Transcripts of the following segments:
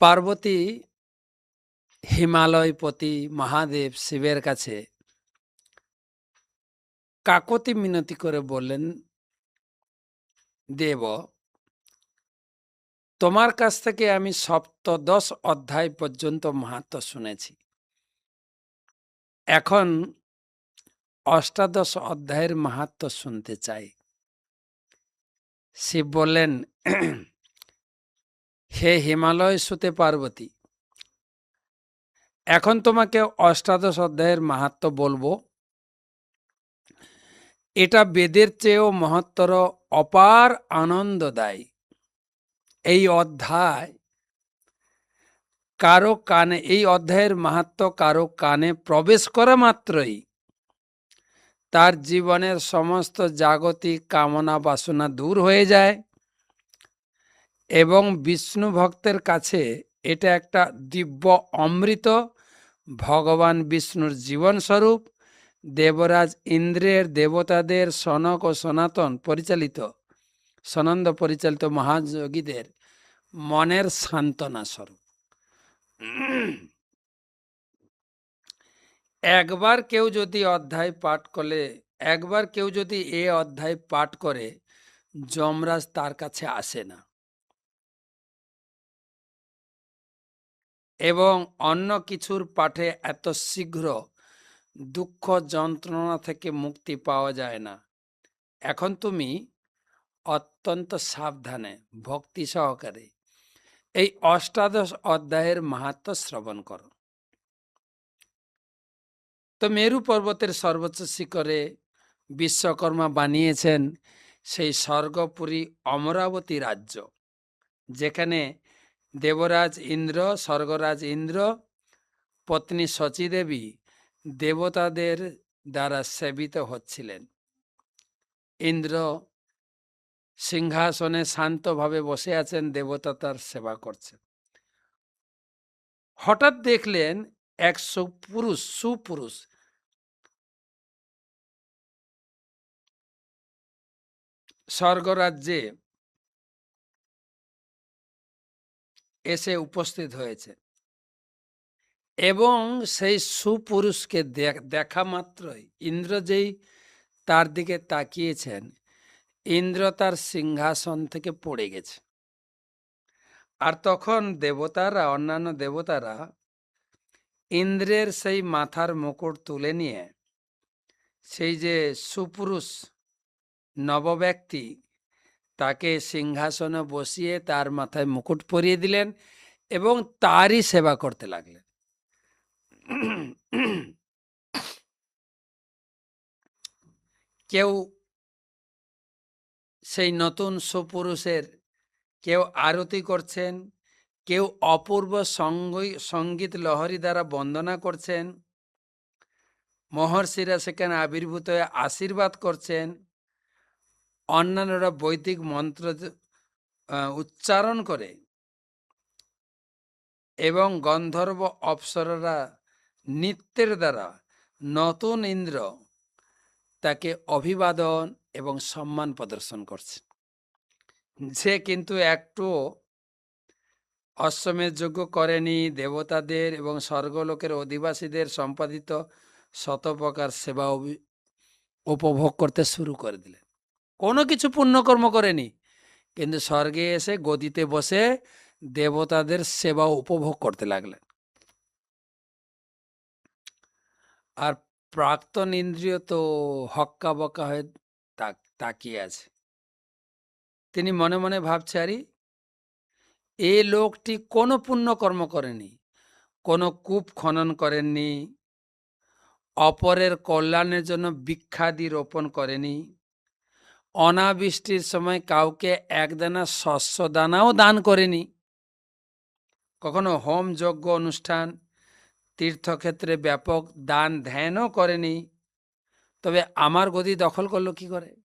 পার্বতী হিমালয়পতি মহাদেব শিবের কাছে কাকতি মিনতি করে বললেন, দেব, তোমার কাছ থেকে আমি সপ্তদশ অধ্যায় পর্যন্ত মাহাত্ম শুনেছি। এখন অষ্টাদশ অধ্যায়ের মাহাত্ম শুনতে চাই। শিব বললেন হে হিমালয় সুতে পার্বতী, এখন তোমাকে অষ্টাদশ অধ্যায়ের মাহাত্ম বলব। এটা বেদের চেয়েও মহত্তর, অপার আনন্দদায়ী। এই অধ্যায় কারও কানে, এই অধ্যায়ের মাহাত্ম কারও কানে প্রবেশ করা মাত্রই তার জীবনের সমস্ত জাগতিক কামনা বাসনা দূর হয়ে যায়। এবং বিষ্ণু ভক্তের কাছে এটা একটা দিব্য অমৃত। ভগবান বিষ্ণুর জীবনস্বরূপ দেবরাজ ইন্দ্রের দেবতাদের সনক ও সনাতন পরিচালিত, সনন্দ পরিচালিত মহাযোগীদের মনের সান্ত্বনা স্বরূপ। একবার কেউ যদি অধ্যায় পাঠ করলে একবার কেউ যদি এ অধ্যায় পাঠ করে, যমরাজ তার কাছে আসে না। এবং অন্য কিছুর পাঠে এত শীঘ্র দুঃখ যন্ত্রণা থেকে মুক্তি পাওয়া যায় না। এখন তুমি অত্যন্ত সাবধানে, ভক্তি সহকারে এই অষ্টাদশ অধ্যায়ের মাহাত্ম শ্রবণ করো। তো মেরু পর্বতের সর্বোচ্চ শিখরে বিশ্বকর্মা বানিয়েছেন সেই স্বর্গপুরী অমরাবতী রাজ্য, যেখানে দেবরাজ ইন্দ্র, স্বর্গরাজ ইন্দ্র, পত্নী শচীদেবী দেবতাদের দ্বারা সেবিত হচ্ছিলেন। ইন্দ্র সিংহাসনে শান্তভাবে বসে আছেন, দেবতা তার সেবা করছেন। হঠাৎ দেখলেন এক সুপুরুষ সুপুরুষ। স্বর্গরাজ্যে এসে উপস্থিত হয়েছে। এবং সেই সুপুরুষকে দেখা মাত্রই ইন্দ্র যেই তার দিকে তাকিয়েছেন, ইন্দ্র তার সিংহাসন থেকে পড়ে গেছে। আর তখন দেবতারা, অন্যান্য দেবতারা ইন্দ্রের সেই মাথার মুকুট তুলে নিয়ে, সেই যে সুপুরুষ, নবব্যক্তি তাকে সিংহাসনে বসিয়ে তার মাথায় মুকুট পরিয়ে দিলেন এবং তারই সেবা করতে লাগলেন। কেউ সেই নতুন সুপুরুষের, কেউ আরতি করছেন, কেউ অপূর্ব সংগীত লহরী দ্বারা বন্দনা করছেন, মহর্ষিরা সেখানে আবির্ভূত হয়ে আশীর্বাদ করছেন। অন্যান্যরা বৈদিক মন্ত্র উচ্চারণ করে এবং গন্ধর্ব অপ্সররা নৃত্যের দ্বারা নতুন ইন্দ্র তাকে অভিবাদন এবং সম্মান প্রদর্শন করছে। যে কিন্তু একটু অশ্বমের যোগ্য করেনি, দেবতাদের এবং স্বর্গলোকের অধিবাসীদের সম্পাদিত শতপ্রকার সেবা উপভোগ করতে শুরু করে দিলেন। কোনো কিছু পুণ্যকর্ম করেনি। কিন্তু স্বর্গে এসে গদিতে বসে দেবতাদের সেবা উপভোগ করতে লাগলেন। আর প্রাক্তন ইন্দ্রিয় তো হক্কা বক্কা হয়ে তাকিয়ে আছে। তিনি মনে মনে ভাবছে, আরে, এ লোকটি কোনো পুণ্যকর্ম করেনি, কোনো কূপ খনন করেননি, অপরের কল্যাণের জন্য বিখ্যাদি রোপণ করেনি। অনাবৃষ্টির সময় কাউকে একদানা শস্য দানাও দান করেনি। কখনো হোম যজ্ঞ অনুষ্ঠান, তীর্থক্ষেত্রে ব্যাপক দান ধ্যানও করেনি। তবে আমার গদি দখল করল কি করে?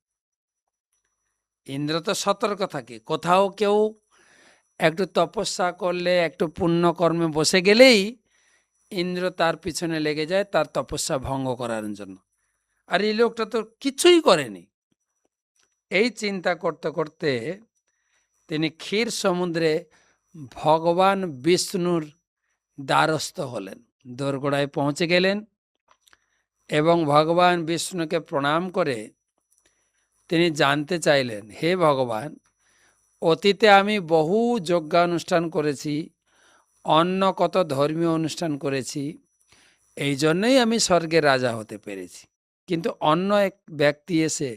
ইন্দ্র তো সতর্ক থাকে, কোথাও কেউ একটু তপস্যা করলে, একটু পুণ্যকর্মে বসে গেলেই ইন্দ্র তার পিছনে লেগে যায়, তার তপস্যা ভঙ্গ করার জন্য। আর এই লোকটা তো কিছুই করেনি। এই চিন্তা করতে করতে তিনি ক্ষীর সমুদ্রে ভগবান বিষ্ণুর দ্বারস্থ হলেন। দোরগোড়ায় পৌঁছে গেলেন এবং ভগবান বিষ্ণুকে প্রণাম করে তিনি জানতে চাইলেন, হে ভগবান, অতীতে আমি বহু যজ্ঞানুষ্ঠান করেছি, অন্য কত ধর্মীয় অনুষ্ঠান করেছি, এই জন্যই আমি স্বর্গের রাজা হতে পেরেছি। কিন্তু অন্য এক ব্যক্তি এসে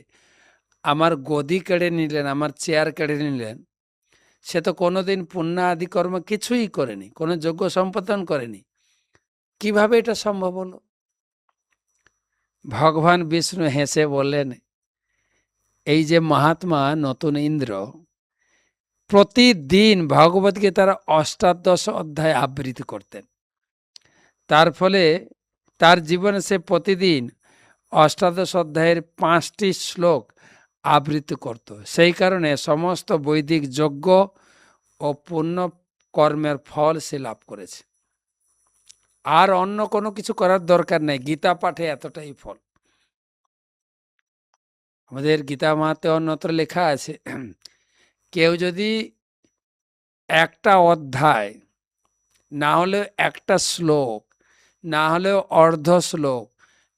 আমার গদি কেড়ে নিলেন, আমার চেয়ার কেড়ে নিলেন, সে তো কোনোদিন পুণ্য আদি কর্ম কিছুই করেনি, কোনো যোগ্য সম্পাদন করেনি। কীভাবে এটা সম্ভব হলো? ভগবান বিষ্ণু হেসে বললেন, এই যে মহাত্মা, নতুন ইন্দ্র, প্রতিদিন ভগবদ্গীতার অষ্টাদশ অধ্যায় আবৃত্তি করতেন। তার ফলে তার জীবনে সে প্রতিদিন অষ্টাদশ অধ্যায়ের পাঁচটি শ্লোক আবৃত্তি করত। সেই কারণে সমস্ত বৈদিক যজ্ঞ ও পুণ্য কর্মের ফল সে লাভ করেছে। আর অন্য কোনো কিছু করার দরকার নেই। গীতা পাঠে এতটাই ফল। আমাদের গীতা মাতে অন্যত্র লেখা আছে, কেউ যদি একটা অধ্যায়, না হলে একটা শ্লোক, না হলেও অর্ধ শ্লোক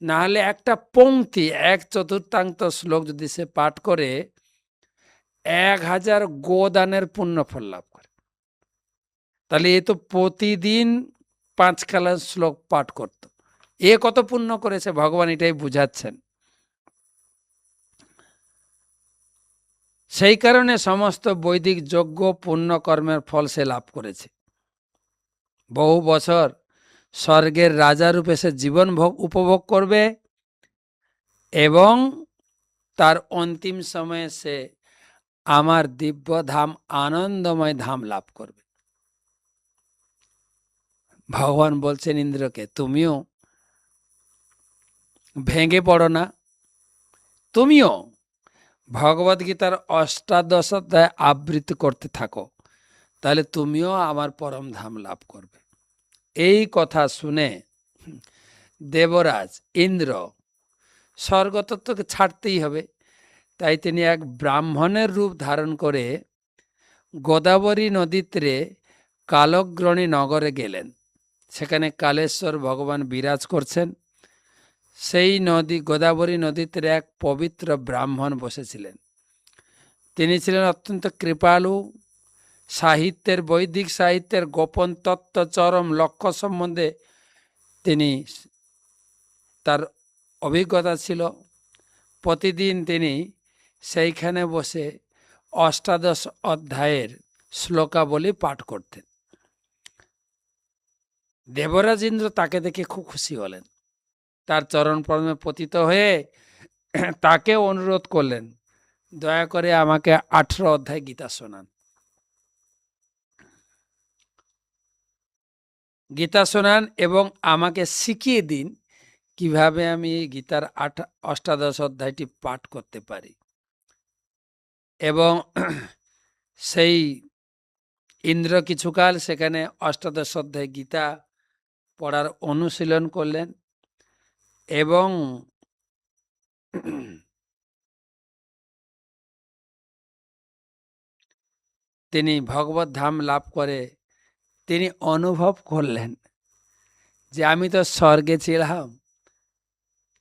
না হলে একটা পংক্তি এক চতুর্থাংশ শ্লোক যদি সে পাঠ করে, এক হাজার গোদানের পুণ্য ফল লাভ করে। তাহলে এ তো প্রতিদিন পাঁচ কালা শ্লোক পাঠ করত। এ কত পুণ্য করেছে ভগবান এটাই বুঝাচ্ছেন। সেই কারণে সমস্ত বৈদিক যজ্ঞ পুণ্য কর্মের ফল সে লাভ করেছে। বহু বছর স্বর্গের রাজা রূপে সে জীবন ভোগ, উপভোগ করবে এবং তার অন্তিম সময়ে সে আমার দিব্য ধাম, আনন্দময় ধাম লাভ করবে। ভগবান বলছেন, ইন্দ্রকে, তুমিও ভেঙে পড়ো না। তুমিও ভগবদ্গীতার অষ্টাদশ আবৃত্তি করতে থাকো। তাহলে তুমিও আমার পরম ধাম লাভ করবে। এই কথা শুনে দেবরাজ, ইন্দ্র, স্বর্গতত্ত্বকে ছাড়তেই হবে। তাই তিনি এক ব্রাহ্মণের রূপ ধারণ করে গোদাবরী নদীতে কালগ্রণী নগরে গেলেন। সেখানে কালেশ্বর ভগবান বিরাজ করছেন। সেই নদী, গোদাবরী নদীতে এক পবিত্র ব্রাহ্মণ বসেছিলেন। তিনি ছিলেন অত্যন্ত কৃপালু সাহিত্যের বৈদিক সাহিত্যের গোপন তত্ত্ব, চরম লক্ষ্য সম্বন্ধে তিনি তার অভিজ্ঞতা ছিল। প্রতিদিন তিনি সেইখানে বসে অষ্টাদশ অধ্যায়ের শ্লোকাবলী পাঠ করতেন। দেবরাজ ইন্দ্র তাকে দেখে খুব খুশি হলেন। তার চরণ পরমে পতিত হয়ে তাকে অনুরোধ করলেন, দয়া করে আমাকে আঠেরো অধ্যায় গীতা শোনান। গীতা শোনান এবং আমাকে শিখিয়ে দিন কীভাবে আমি গীতার আট অষ্টাদশ অধ্যায়টি পাঠ করতে পারি। এবং সেই ইন্দ্র কিছুকাল সেখানে অষ্টাদশ অধ্যায় গীতা পড়ার অনুশীলন করলেন এবং তিনি ভগবত ধাম লাভ করে তিনি অনুভব করলেন যে আমি তো স্বর্গে ছিলাম।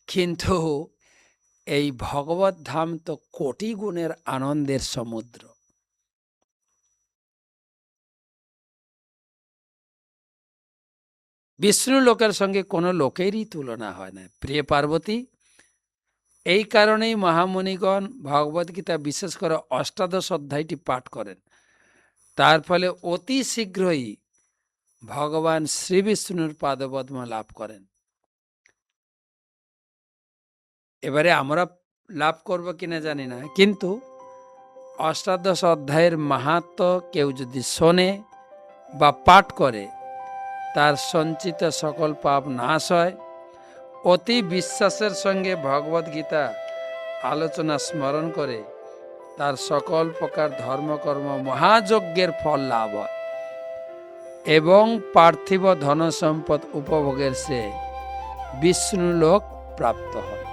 কিন্তু এই ভগবত ধাম তো কোটি গুণের আনন্দের সমুদ্র। বিষ্ণু লোকের সঙ্গে কোনো লোকেরই তুলনা হয় না। প্রিয় পার্বতী, এই কারণেই মহামণিগণ ভগবদ্গীতা বিশেষ করে অষ্টাদশ অধ্যায়টি পাঠ করেন। তার ফলে অতি শীঘ্রই ভগবান শ্রী বিষ্ণুর পাদপদ্ম লাভ করেন। এবারে আমরা লাভ করব কিনা জানি না, কিন্তু অষ্টাদশ অধ্যায়ের মাহাত্ম কেউ যদি শোনে বা পাঠ করে, তার সঞ্চিত সকল পাপ নাশ হয়। অতি বিশ্বাসের সঙ্গে ভগবদ্গীতা আলোচনা স্মরণ করে, তার সকল প্রকার ধর্মকর্ম মহাযজ্ঞের ফল লাভ হয়। এবং পার্থিব ধন সম্পদ উপভোগের সে বিষ্ণুলোক প্রাপ্ত হয়।